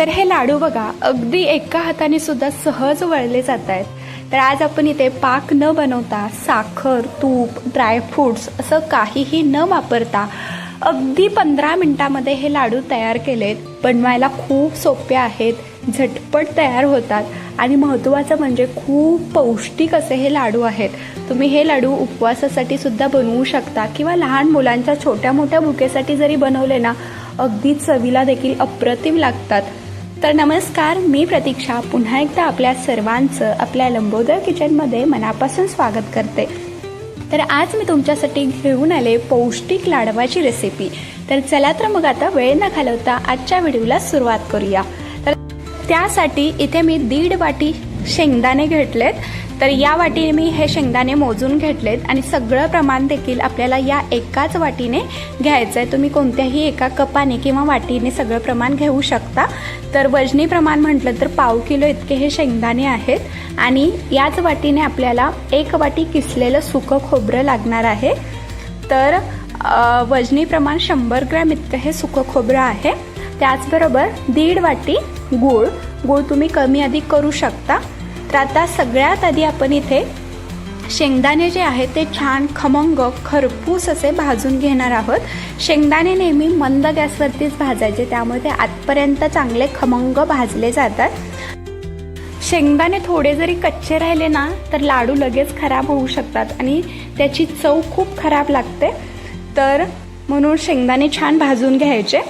तर हे लाडू बघा अगदी एका हाताने सुद्धा सहज वळले जात आहेत तर आज आपण इथे पाक न बनवता साखर तूप ड्रायफ्रूट्स असं काहीही न वापरता अगदी पंधरा मिनिटामध्ये हे लाडू तयार केलेत. बनवायला खूप सोपे आहेत झटपट तयार होतात आणि महत्त्वाचं म्हणजे खूप पौष्टिक असे हे लाडू आहेत. तुम्ही हे लाडू उपवासासाठी सुद्धा बनवू शकता किंवा लहान मुलांच्या छोट्या मोठ्या भुकेसाठी जरी बनवले ना अगदी चवीला देखील अप्रतिम लागतात. तर नमस्कार मी प्रतीक्षा. पुन्हा एकदा आपल्या सर्वांचं आपल्या लंबोदर किचनमध्ये मनापासून स्वागत करते. तर आज मी तुमच्यासाठी घेऊन आले पौष्टिक लाडवाची रेसिपी तर चला तर मग आता वेळ न घालवता आजच्या व्हिडिओला सुरुवात करूया. तर त्यासाठी इथे मी दीड वाटी शेंगदाणे घेतलेत. तर या वाटीने मी हे शेंगदाणे मोजून घेतलेत आणि सगळं प्रमाण देखील आपल्याला या एकाच वाटीने घ्यायचं आहे. तुम्ही कोणत्याही एका कपाने किंवा वाटीने सगळं प्रमाण घेऊ शकता. तर वजनी प्रमाण म्हटलं तर पाव किलो इतके हे शेंगदाणे आहेत. आणि याच वाटीने आपल्याला एक वाटी किसलेलं सुकं खोबरं लागणार आहे. तर वजनी प्रमाण शंभर ग्रॅम इतकं हे सुकं खोबरं आहे. त्याचबरोबर दीड वाटी गूळ. गूळ तुम्ही कमी अधिक करू शकता. तर आता सगळ्यात आधी आपण इथे शेंगदाणे जे आहेत ते छान खमंग खरपूस असे भाजून घेणार आहोत. शेंगदाणे नेहमी मंद गॅसवरतीच भाजायचे त्यामुळे ते आतपर्यंत चांगले खमंग भाजले जातात. शेंगदाणे थोडे जरी कच्चे राहिले ना तर लाडू लगेच खराब होऊ शकतात आणि त्याची चव खूप खराब लागते. तर म्हणून शेंगदाणे छान भाजून घ्यायचे.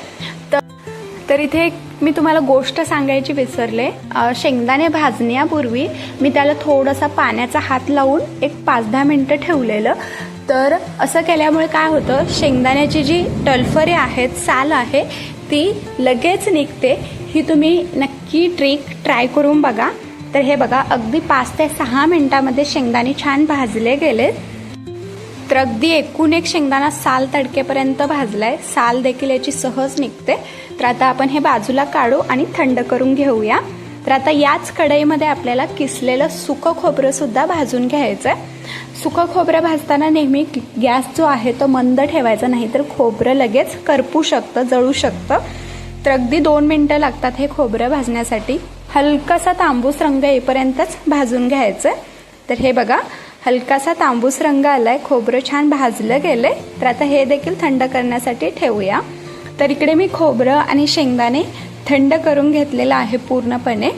तर इथे एक मी तुम्हाला गोष्ट सांगायची विसरले. शेंगदाणे भाजण्यापूर्वी मी त्याला थोडासा पाण्याचा हात लावून एक पाच दहा मिनटं ठेवलेलं. तर असं केल्यामुळे काय होतं शेंगदाण्याची जी टलफरे आहेत साल आहे ती लगेच निघते. ही तुम्ही नक्की ट्रिक ट्राय करून बघा. तर हे बघा अगदी पाच ते सहा मिनटामध्ये शेंगदाणे छान भाजले गेलेत. तर अगदी एकूण एक शेंगदाणा साल तडकेपर्यंत भाजलाय. साल देखील याची सहज निघते. तर आता आपण हे बाजूला काढू आणि थंड करून घेऊया. तर आता याच कढईमध्ये आपल्याला किसलेलं सुकं खोबरं सुद्धा भाजून घ्यायचंय. सुकं खोबरं भाजताना नेहमी गॅस जो आहे तो मंद ठेवायचा नाही तर खोबरं लगेच करपू शकतं जळू शकतं. तर अगदी दोन मिनटं लागतात हे खोबरं भाजण्यासाठी. हलकासा तांबूस रंग येईपर्यंतच भाजून घ्यायचं तर हे बघा हलकासा तांबूस रंग आलाय खोबरं छान भाजलं गेलंय. तर आता हे देखील थंड करण्यासाठी ठेवूया. तर इकडे मी खोबरं आणि शेंगदाणे थंड करून घेतलेलं आहे पूर्णपणे.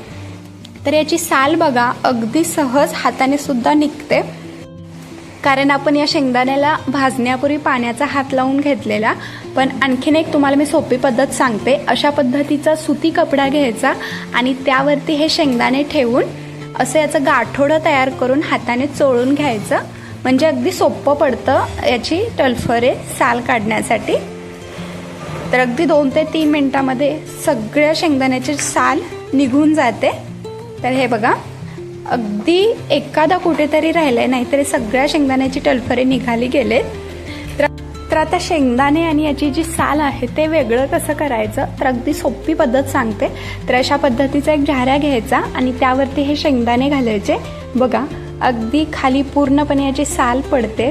तर याची साल बघा अगदी सहज हाताने सुद्धा निघते. कारण आपण या शेंगदाण्याला भाजण्यापूर्वी पाण्याचा हात लावून घेतलेला. पण आणखीन एक तुम्हाला मी सोपी पद्धत सांगते. अशा पद्धतीचा सुती कपडा घ्यायचा आणि त्यावरती हे शेंगदाणे ठेवून असं याचं गाठोडं तयार करून हाताने चोळून घ्यायचं. म्हणजे अगदी सोपं पडतं याची टलफरे साल काढण्यासाठी. तर अगदी दोन ते तीन मिनटामध्ये सगळ्या शेंगदाण्याची साल निघून जाते. तर हे बघा अगदी एखादा कुठेतरी राहिलं आहे नाहीतरी सगळ्या शेंगदाण्याची टलफरे निघाली गेलेत. तर आता शेंगदाणे आणि याची जी साल आहे ते वेगळं कसं करायचं? तर अगदी सोपी पद्धत सांगते. तर अशा पद्धतीचा एक झाऱ्या घ्यायचा आणि त्यावरती हे शेंगदाणे घालायचे. बघा अगदी खाली पूर्णपणे याची साल पडते.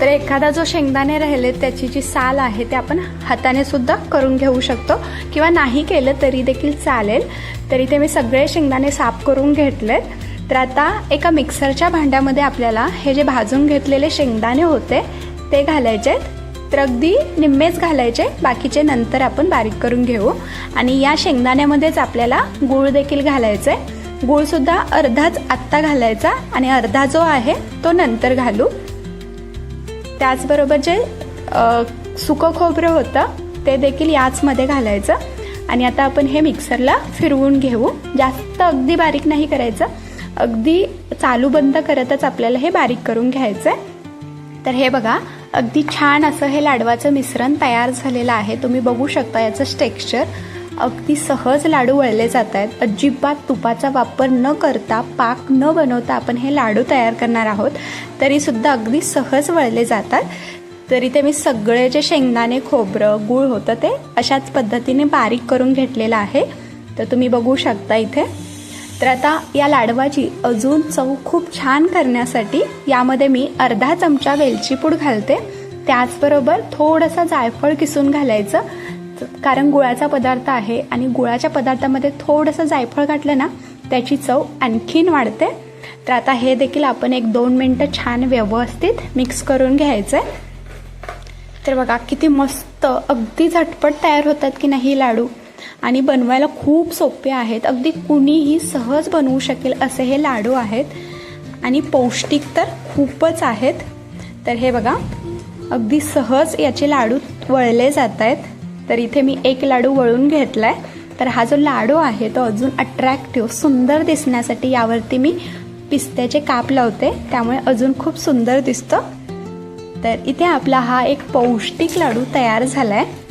तर एखादा जो शेंगदाणे राहिले त्याची जी साल आहे ते आपण हाताने सुद्धा करून घेऊ शकतो. किंवा नाही केलं तरी देखील चालेल. तरी ते मी सगळे शेंगदाणे साफ करून घेतलेत. तर आता एका मिक्सरच्या भांड्यामध्ये आपल्याला हे जे भाजून घेतलेले शेंगदाणे होते ते घालायचे आहेत. तर अगदी निम्मेच घालायचे बाकीचे नंतर आपण बारीक करून घेऊ. आणि या शेंगदाण्यामध्येच आपल्याला गूळ देखील घालायचा आहे. अर्धाच आत्ता घालायचा आणि अर्धा जो आहे तो नंतर घालू. त्याचबरोबर जे सुकं खोबरं होतं ते देखील याचमध्ये घालायचं. आणि आता आपण हे मिक्सरला फिरवून घेऊ. जास्त अगदी बारीक नाही करायचं. अगदी चालू बंद करतच आपल्याला हे बारीक करून घ्यायचं आहे तर हे बघा अगदी छान असं हे लाडवाचं मिश्रण तयार झालेलं आहे. तुम्ही बघू शकता याचं टेक्स्चर अगदी सहज लाडू वळले जात आहेत अजिबात तुपाचा वापर न करता पाक न बनवता आपण हे लाडू तयार करणार आहोत. तरीसुद्धा अगदी सहज वळले जातात. तरी ते मी सगळे जे शेंगदाणे खोबरं गूळ होतं ते अशाच पद्धतीने बारीक करून घेतलेलं आहे. तर तुम्ही बघू शकता इथे. तर आता या लाडवाची अजून चव खूप छान करण्यासाठी यामध्ये मी अर्धा चमचा वेलची पूड घालते. त्याचबरोबर थोडंसं जायफळ किसून घालायचं. कारण गुळाचा पदार्थ आहे आणि गुळाच्या पदार्थामध्ये थोडंसं जायफळ घातलं ना त्याची चव आणखीन वाढते. तर आता हे देखील आपण एक दोन मिनटं छान व्यवस्थित मिक्स करून घ्यायचं आहे तर बघा किती मस्त अगदी झटपट तयार होतात की नाही लाडू. आणि बनवायला खूप सोपे आहेत. अगदी कुणीही सहज बनवू शकेल असे हे लाडू आहेत. आणि पौष्टिक तर खूपच आहेत. तर हे बघा अगदी सहज याचे लाडू वळले जात आहेत तर इथे मी एक लाडू वळून घेतला आहे तर हा जो लाडू आहे तो अजून अट्रॅक्टिव्ह सुंदर दिसण्यासाठी यावरती मी पिस्त्याचे काप लावते. त्यामुळे अजून खूप सुंदर दिसतं. तर इथे आपला हा एक पौष्टिक लाडू तयार झाला आहे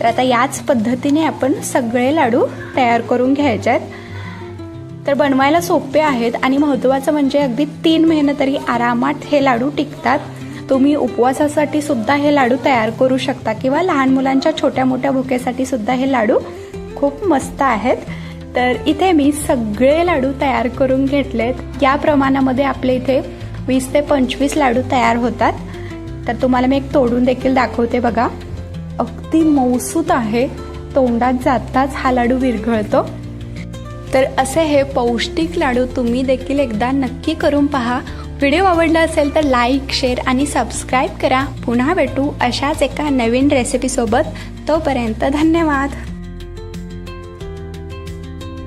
तर आता याच पद्धतीने आपण सगळे लाडू तयार करून घ्यायचे आहेत तर बनवायला सोपे आहेत आणि महत्त्वाचं म्हणजे अगदी तीन महिने तरी आरामात हे लाडू टिकतात. तुम्ही उपवासासाठी सुद्धा हे लाडू तयार करू शकता किंवा लहान मुलांच्या छोट्या मोठ्या भुकेसाठी सुद्धा हे लाडू खूप मस्त आहेत. तर इथे मी सगळे लाडू तयार करून घेतलेत. या प्रमाणामध्ये आपले इथे वीस ते पंचवीस लाडू तयार होतात. तर तुम्हाला मी एक तोडून देखील दाखवते बघा. अगदी मौसूत आहे तोंडात जाताच हा लाडू विरघळतो. तर असे हे पौष्टिक लाडू तुम्ही देखील एकदा नक्की करून पहा. व्हिडिओ आवडला असेल तर लाईक शेअर आणि सबस्क्राईब करा. पुन्हा भेटू अशाच एका नवीन रेसिपीसोबत तोपर्यंत धन्यवाद.